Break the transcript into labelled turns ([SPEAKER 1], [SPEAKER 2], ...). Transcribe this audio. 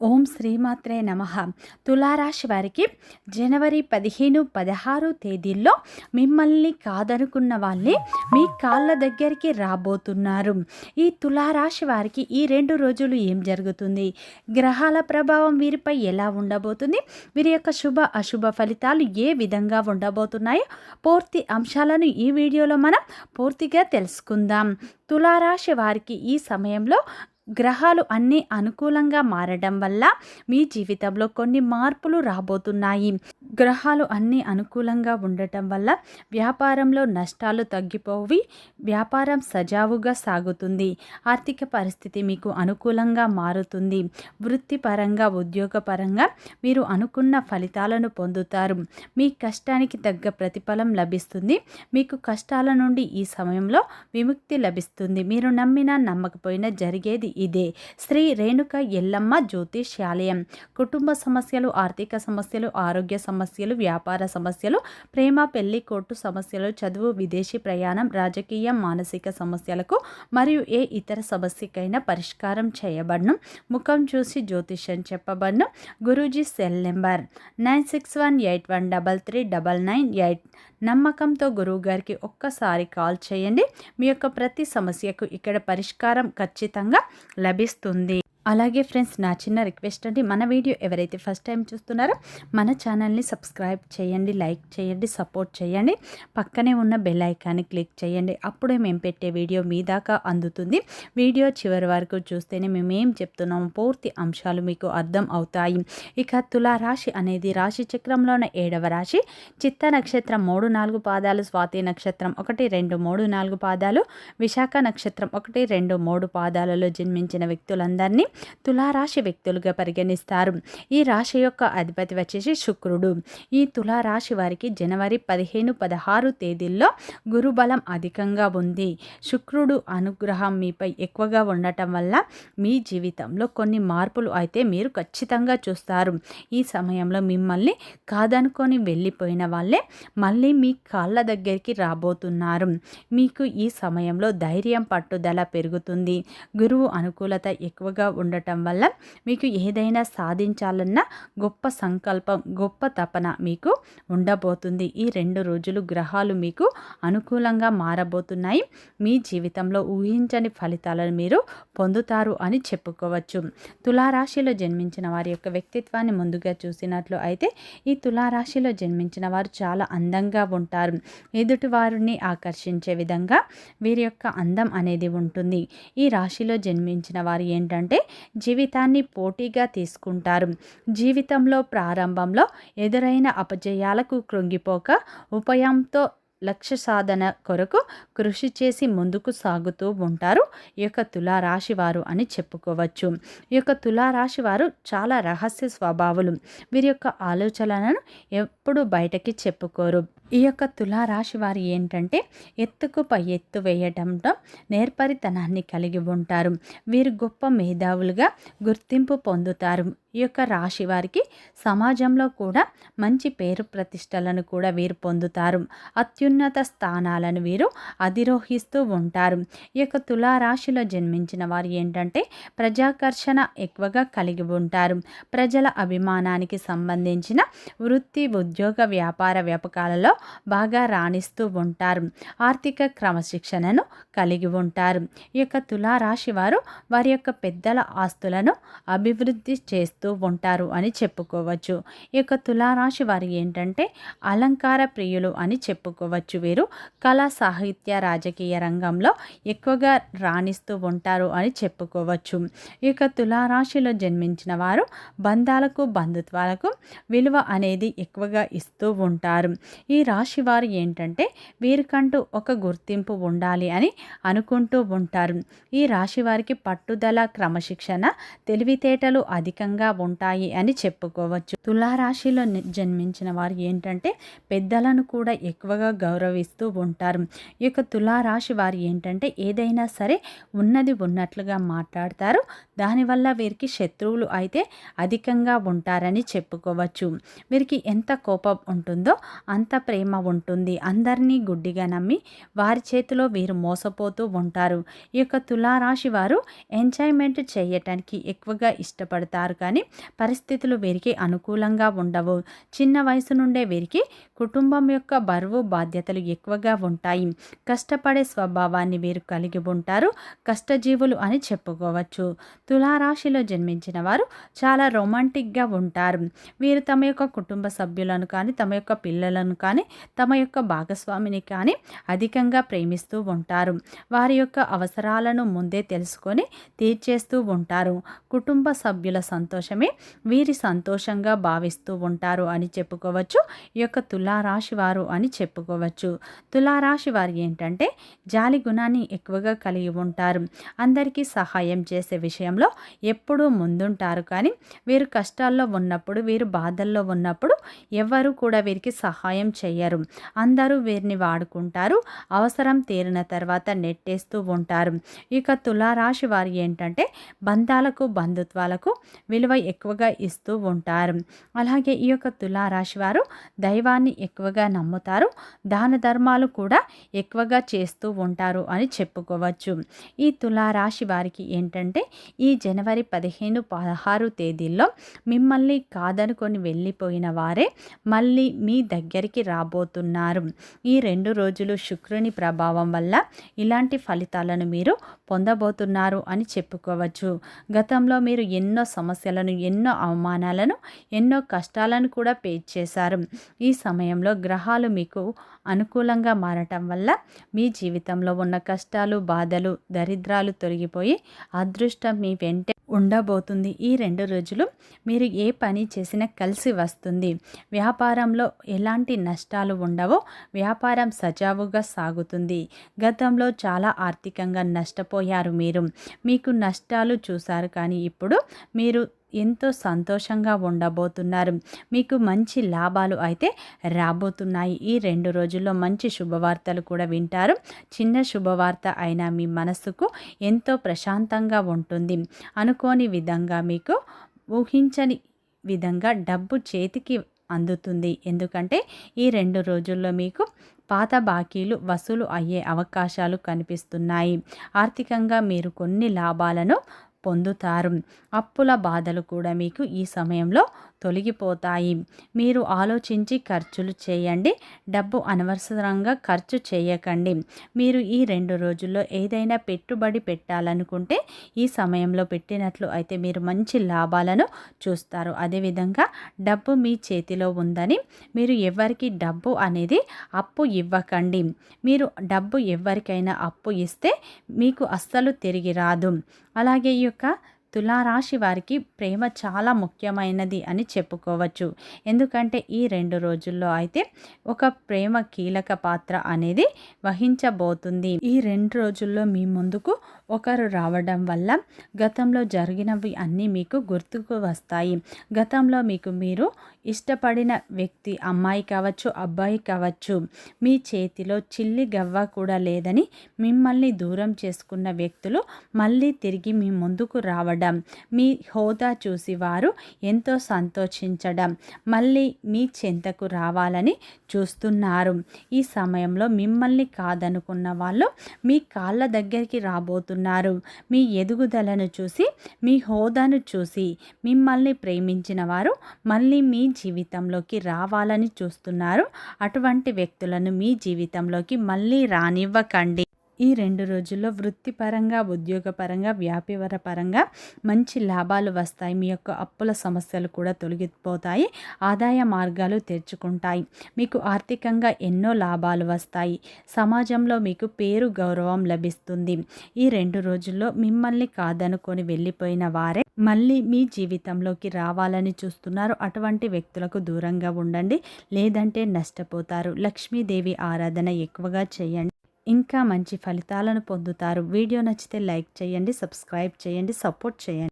[SPEAKER 1] ఓం శ్రీమాత్రే నమ. తులారాశి వారికి జనవరి పదిహేను పదహారు తేదీల్లో మిమ్మల్ని కాదనుకున్న వాళ్ళే మీ కాళ్ళ దగ్గరికి రాబోతున్నారు. ఈ తులారాశి వారికి ఈ రెండు రోజులు ఏం జరుగుతుంది? గ్రహాల ప్రభావం వీరిపై ఎలా ఉండబోతుంది? వీరి యొక్క శుభ అశుభ ఫలితాలు ఏ విధంగా ఉండబోతున్నాయో పూర్తి అంశాలను ఈ వీడియోలో మనం పూర్తిగా తెలుసుకుందాం. తులారాశి వారికి ఈ సమయంలో గ్రహాలు అన్నీ అనుకూలంగా మారడం వల్ల మీ జీవితంలో కొన్ని మార్పులు రాబోతున్నాయి. గ్రహాలు అన్నీ అనుకూలంగా ఉండటం వల్ల వ్యాపారంలో నష్టాలు తగ్గిపోవి వ్యాపారం సజావుగా సాగుతుంది. ఆర్థిక పరిస్థితి మీకు అనుకూలంగా మారుతుంది. వృత్తిపరంగా ఉద్యోగపరంగా మీరు అనుకున్న ఫలితాలను పొందుతారు. మీ కష్టానికి తగ్గ ప్రతిఫలం లభిస్తుంది. మీకు కష్టాల నుండి ఈ సమయంలో విముక్తి లభిస్తుంది. మీరు నమ్మినా నమ్మకపోయినా జరిగేది ఇదే. శ్రీ రేణుక ఎల్లమ్మ జ్యోతిష్యాలయం. కుటుంబ సమస్యలు ఆర్థిక సమస్యలు ఆరోగ్య సమస్యలు సమస్యలు వ్యాపార సమస్యలు ప్రేమ పెళ్ళి కోర్టు సమస్యలు చదువు విదేశీ ప్రయాణం రాజకీయ మానసిక సమస్యలకు మరియు ఏ ఇతర సమస్యకైనా పరిష్కారం చేయబడను. ముఖం చూసి జ్యోతిష్యం చెప్పబడను. Guruji cell number nine six one eight one double three double nine eight. నమ్మకంతో గురువు గారికి ఒక్కసారి కాల్ చేయండి. మీ యొక్క ప్రతి సమస్యకు ఇక్కడ పరిష్కారం ఖచ్చితంగా లభిస్తుంది. అలాగే ఫ్రెండ్స్ నా చిన్న రిక్వెస్ట్ అండి. మన వీడియో ఎవరైతే ఫస్ట్ టైం చూస్తున్నారో మన ఛానల్ని సబ్స్క్రైబ్ చేయండి లైక్ చేయండి సపోర్ట్ చేయండి. పక్కనే ఉన్న బెల్ ఐకాన్ని క్లిక్ చేయండి. అప్పుడే మేము పెట్టే వీడియో మీ దాకా అందుతుంది. వీడియో చివరి వరకు చూస్తేనే మేము ఏం చెప్తున్నాము పూర్తి అంశాలు మీకు అర్థం అవుతాయి. ఇక తులారాశి అనేది రాశి చక్రంలోని ఏడవ రాశి. చిత్త నక్షత్రం మూడు నాలుగు పాదాలు స్వాతి నక్షత్రం ఒకటి రెండు మూడు నాలుగు పాదాలు విశాఖ నక్షత్రం ఒకటి రెండు మూడు పాదాలలో జన్మించిన వ్యక్తులందరినీ తులారాశి వ్యక్తులుగా పరిగణిస్తారు. ఈ రాశి యొక్క అధిపతి వచ్చేసి శుక్రుడు. ఈ తులారాశి వారికి జనవరి పదిహేను పదహారు తేదీల్లో గురుబలం అధికంగా ఉంది. శుక్రుడు అనుగ్రహం మీపై ఎక్కువగా ఉండటం వల్ల మీ జీవితంలో కొన్ని మార్పులు అయితే మీరు ఖచ్చితంగా చూస్తారు. ఈ సమయంలో మిమ్మల్ని కాదనుకొని వెళ్ళిపోయిన వాళ్ళే మళ్ళీ మీ కాళ్ళ దగ్గరికి రాబోతున్నారు. మీకు ఈ సమయంలో ధైర్యం పట్టుదల పెరుగుతుంది. గురువు అనుకూలత ఎక్కువగా ఉండటం వల్ల మీకు ఏదైనా సాధించాలన్న గొప్ప సంకల్పం గొప్ప తపన మీకు ఉండబోతుంది. ఈ రెండు రోజులు గ్రహాలు మీకు అనుకూలంగా మారబోతున్నాయి. మీ జీవితంలో ఊహించని ఫలితాలను మీరు పొందుతారు అని చెప్పుకోవచ్చు. తులారాశిలో జన్మించిన వారి యొక్క వ్యక్తిత్వాన్ని ముందుగా చూసినట్లు అయితే ఈ తులారాశిలో జన్మించిన వారు చాలా అందంగా ఉంటారు. ఎదుటి వారిని ఆకర్షించే విధంగా వీరి యొక్క అందం అనేది ఉంటుంది. ఈ రాశిలో జన్మించిన వారు ఏంటంటే జీవితాన్ని పోటీగా తీసుకుంటారు. జీవితంలో ప్రారంభంలో ఎదురైన అపజయాలకు కృంగిపోక ఉపాయంతో లక్ష్య సాధన కొరకు కృషి చేసి ముందుకు సాగుతూ ఉంటారు. ఈ యొక్క తులారాశి వారు అని చెప్పుకోవచ్చు. ఈ యొక్క తులారాశి వారు చాలా రహస్య స్వభావులు. వీరి యొక్క ఆలోచనలను ఎప్పుడు బయటకి చెప్పుకోరు. ఈ యొక్క తులారాశి వారి ఏంటంటే ఎత్తుకు పై ఎత్తు వేయడంతో నేర్పరితనాన్ని కలిగి ఉంటారు. వీరు గొప్ప మేధావులుగా గుర్తింపు పొందుతారు. ఈ యొక్క రాశి వారికి సమాజంలో కూడా మంచి పేరు ప్రతిష్టలను కూడా వీరు పొందుతారు. అత్యున్నత స్థానాలను వీరు అధిరోహిస్తూ ఉంటారు. ఈ యొక్క తులారాశిలో జన్మించిన వారు ఏంటంటే ప్రజాకర్షణ ఎక్కువగా కలిగి ఉంటారు. ప్రజల అభిమానానికి సంబంధించిన వృత్తి ఉద్యోగ వ్యాపార వ్యాపకాలలో బాగా రాణిస్తూ ఉంటారు. ఆర్థిక క్రమశిక్షణను కలిగి ఉంటారు. ఈ యొక్క తులారాశి వారు వారి యొక్క పెద్దల ఆస్తులను అభివృద్ధి చేస్తూ ఉంటారు అని చెప్పుకోవచ్చు. ఈ యొక్క తులారాశి వారు ఏంటంటే అలంకార ప్రియులు అని చెప్పుకోవచ్చు వీరు. కళా సాహిత్య రాజకీయ రంగంలో ఎక్కువగా రాణిస్తూ ఉంటారు అని చెప్పుకోవచ్చు. ఈ యొక్క తులారాశిలో జన్మించిన వారు బంధాలకు బంధుత్వాలకు విలువ అనేది ఎక్కువగా ఇస్తూ ఉంటారు. ఈ రాశి వారు ఏంటంటే వీరికంటూ ఒక గుర్తింపు ఉండాలి అని అనుకుంటూ ఉంటారు. ఈ రాశి వారికి పట్టుదల క్రమశిక్షణ తెలివితేటలు అధికంగా ఉంటాయి అని చెప్పుకోవచ్చు. తులారాశిలో జన్మించిన వారు ఏంటంటే పెద్దలను కూడా ఎక్కువగా గౌరవిస్తూ ఉంటారు. ఈ యొక్క తులారాశి వారు ఏంటంటే ఏదైనా సరే ఉన్నది ఉన్నట్లుగా మాట్లాడతారు. దానివల్ల వీరికి శత్రువులు అయితే అధికంగా ఉంటారని చెప్పుకోవచ్చు. వీరికి ఎంత కోపం ఉంటుందో అంత ప్రేమ ఉంటుంది. అందరినీ గుడ్డిగా నమ్మి వారి చేతిలో వీరు మోసపోతూ ఉంటారు. ఈ యొక్క తులారాశి వారు ఎంజాయ్మెంట్ చేయటానికి ఎక్కువగా ఇష్టపడతారు. కానీ కానీ పరిస్థితులు వీరికి అనుకూలంగా ఉండవు. చిన్న వయసు నుండే వీరికి కుటుంబం యొక్క బరువు బాధ్యతలు ఎక్కువగా ఉంటాయి. కష్టపడే స్వభావాన్ని వీరు కలిగి ఉంటారు. కష్టజీవులు అని చెప్పుకోవచ్చు. తులారాశిలో జన్మించిన వారు చాలా రొమాంటిక్గా ఉంటారు. వీరు తమ యొక్క కుటుంబ సభ్యులను కానీ తమ యొక్క పిల్లలను కానీ తమ యొక్క భాగస్వామిని కానీ అధికంగా ప్రేమిస్తూ ఉంటారు. వారి యొక్క అవసరాలను ముందే తెలుసుకొని తీర్చేస్తూ ఉంటారు. కుటుంబ సభ్యుల సంతోషం సంతోషమే. వీరి సంతోషంగా భావిస్తూ ఉంటారు అని చెప్పుకోవచ్చు. ఈ యొక్క తులారాశి వారు అని చెప్పుకోవచ్చు. తులారాశి వారు ఏంటంటే జాలి గుణాన్ని ఎక్కువగా కలిగి ఉంటారు. అందరికీ సహాయం చేసే విషయంలో ఎప్పుడూ ముందుంటారు. కానీ వీరు కష్టాల్లో ఉన్నప్పుడు వీరు బాధల్లో ఉన్నప్పుడు ఎవరు కూడా వీరికి సహాయం చేయరు అందరూ వీరిని వాడుకుంటారు. అవసరం తీరిన తర్వాత నెట్టేస్తూ ఉంటారు. ఇక తులారాశి వారు ఏంటంటే బంధాలకు బంధుత్వాలకు విలువ ఎక్కువగా ఇస్తూ ఉంటారు. అలాగే ఈ యొక్క తులారాశి వారు దైవాన్ని ఎక్కువగా నమ్ముతారు. దాన ధర్మాలు కూడా ఎక్కువగా చేస్తూ ఉంటారు అని చెప్పుకోవచ్చు. ఈ తులారాశి వారికి ఏంటంటే ఈ జనవరి పదిహేను పదహారు తేదీల్లో మిమ్మల్ని కాదనుకొని వెళ్ళిపోయిన వారే మళ్ళీ మీ దగ్గరికి రాబోతున్నారు. ఈ రెండు రోజులు శుక్రుని ప్రభావం వల్ల ఇలాంటి ఫలితాలను మీరు పొందబోతున్నారు అని చెప్పుకోవచ్చు. గతంలో మీరు ఎన్నో సమస్యలను ఎన్నో అవమానాలను ఎన్నో కష్టాలను కూడా పే చేశారు. ఈ సమయంలో గ్రహాలు మీకు అనుకూలంగా మారటం వల్ల మీ జీవితంలో ఉన్న కష్టాలు బాధలు దరిద్రాలు తొలగిపోయి అదృష్టం మీ వెంటే ఉండబోతుంది. ఈ రెండు రోజులు మీరు ఏ పని చేసినా కలిసి వస్తుంది. వ్యాపారంలో ఎలాంటి నష్టాలు ఉండవో వ్యాపారం సజావుగా సాగుతుంది. గతంలో చాలా ఆర్థికంగా నష్టపోయారు మీరు. మీకు నష్టాలు చూశారు కానీ ఇప్పుడు మీరు ఎంతో సంతోషంగా ఉండబోతున్నారు. మీకు మంచి లాభాలు అయితే రాబోతున్నాయి. ఈ రెండు రోజుల్లో మంచి శుభవార్తలు కూడా వింటారు. చిన్న శుభవార్త అయినా మీ మనసుకు ఎంతో ప్రశాంతంగా ఉంటుంది. అనుకోని విధంగా మీకు ఊహించని విధంగా డబ్బు చేతికి అందుతుంది. ఎందుకంటే ఈ రెండు రోజుల్లో మీకు పాత బాకీలు వసూలు అయ్యే అవకాశాలు కనిపిస్తున్నాయి. ఆర్థికంగా మీరు కొన్ని లాభాలను పొందుతారు. అప్పుల బాధలు కూడా మీకు ఈ సమయంలో తొలగిపోతాయి. మీరు ఆలోచించి ఖర్చులు చేయండి. డబ్బు అనవసరంగా ఖర్చు చేయకండి. మీరు ఈ రెండు రోజుల్లో ఏదైనా పెట్టుబడి పెట్టాలనుకుంటే ఈ సమయంలో పెట్టినట్లు అయితే మీరు మంచి లాభాలను చూస్తారు. అదేవిధంగా డబ్బు మీ చేతిలో ఉందని మీరు ఎవరికి డబ్బు అనేది అప్పు ఇవ్వకండి. మీరు డబ్బు ఎవరికైనా అప్పు ఇస్తే మీకు అస్సలు తిరిగి రాదు. అలాగే ఈ యొక్క తులారాశి వారికి ప్రేమ చాలా ముఖ్యమైనది అని చెప్పుకోవచ్చు. ఎందుకంటే ఈ రెండు రోజుల్లో అయితే ఒక ప్రేమ కీలక పాత్ర అనేది వహించబోతుంది. ఈ రెండు రోజుల్లో మీ ముందుకు ఒకరు రావడం వల్ల గతంలో జరిగినవి అన్నీ మీకు గుర్తుకు వస్తాయి. గతంలో మీకు మీరు ఇష్టపడిన వ్యక్తి అమ్మాయి కావచ్చు అబ్బాయి కావచ్చు మీ చేతిలో చిల్లి గవ్వ కూడా లేదని మిమ్మల్ని దూరం చేసుకున్న వ్యక్తులు మళ్ళీ తిరిగి మీ ముందుకు రావడం మీ హోదా చూసి వారు ఎంతో సంతోషించడం మళ్ళీ మీ చెంతకు రావాలని చూస్తున్నారు. ఈ సమయంలో మిమ్మల్ని కాదనుకున్న వాళ్ళు మీ కాళ్ళ దగ్గరికి రాబోతున్నారు. మీ ఎదుగుదలను చూసి మీ హోదాను చూసి మిమ్మల్ని ప్రేమించిన వారు మళ్ళీ మీ జీవితంలోకి రావాలని చూస్తున్నారు. అటువంటి వ్యక్తులను మీ జీవితంలోకి మళ్ళీ రానివ్వకండి. ఈ రెండు రోజుల్లో వృత్తిపరంగా ఉద్యోగపరంగా వ్యాపార పరంగా మంచి లాభాలు వస్తాయి. మీ యొక్క అప్పుల సమస్యలు కూడా తొలగిపోతాయి. ఆదాయ మార్గాలు తెరుచుకుంటాయి. మీకు ఆర్థికంగా ఎన్నో లాభాలు వస్తాయి. సమాజంలో మీకు పేరు గౌరవం లభిస్తుంది. ఈ రెండు రోజుల్లో మిమ్మల్ని కాదనుకొని వెళ్ళిపోయిన వారే మళ్ళీ మీ జీవితంలోకి రావాలని చూస్తున్నారు. అటువంటి వ్యక్తులకు దూరంగా ఉండండి. లేదంటే నష్టపోతారు. లక్ష్మీదేవి ఆరాధన ఎక్కువగా చేయండి. ఇంకా మంచి ఫలితాలను పొందుతారు. వీడియో నచ్చితే లైక్ చేయండి సబ్స్క్రైబ్ చేయండి సపోర్ట్ చేయండి.